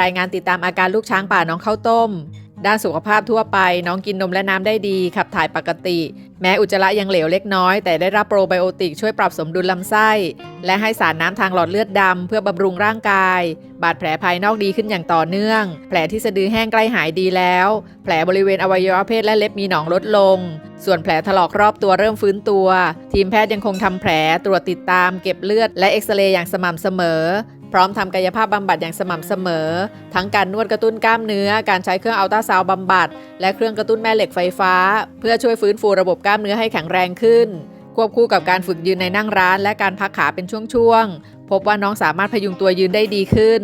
รายงานติดตามอาการลูกช้างป่าน้องข้าวต้ม ด้านสุขภาพทั่วไป น้องกินนมและน้ำได้ดี ขับถ่ายปกติ แม้อุจจาระยังเหลวเล็กน้อย แต่ได้รับโปรไบโอติกช่วยปรับสมดุลลำไส้ และให้สารน้ำทางหลอดเลือดดำเพื่อบำรุงร่างกาย บาดแผลภายนอกดีขึ้นอย่างต่อเนื่อง แผลที่สะดือแห้งใกล้หายดีแล้ว แผลบริเวณอวัยวะเพศและเล็บมีหนองลดลง ส่วนแผลถลอกรอบตัวเริ่มฟื้นตัว ทีมแพทย์ยังคงทำแผลตรวจติดตามเก็บเลือดและเอ็กซเรย์อย่างสม่ำเสมอ ร้อมทำกายภาพบำบัดอย่างสม่ำเสมอ ทั้งการนวดกระตุ้นกล้ามเนื้อ การใช้เครื่องอัลตราซาวบำบัด และเครื่องกระตุ้นแม่เหล็กไฟฟ้า เพื่อช่วยฟื้นฟูระบบกล้ามเนื้อให้แข็งแรงขึ้น ควบคู่กับการฝึกยืนในนั่งร้าน และการพักขาเป็นช่วงๆ พบว่าน้องสามารถพยุงตัวยืนได้ดีขึ้น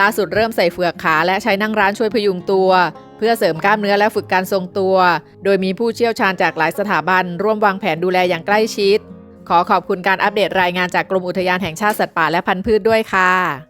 ล่าสุดเริ่มใส่เฟือกขาและใช้นั่งร้านช่วยพยุงตัว เพื่อเสริมกล้ามเนื้อและฝึกการทรงตัว โดยมีผู้เชี่ยวชาญจากหลายสถาบัน ร่วมวางแผนดูแลอย่างใกล้ชิด ขอขอบคุณการอัปเดตรายงานจากกรมอุทยานแห่งชาติสัตว์ป่าและพันธุ์พืชด้วยค่ะ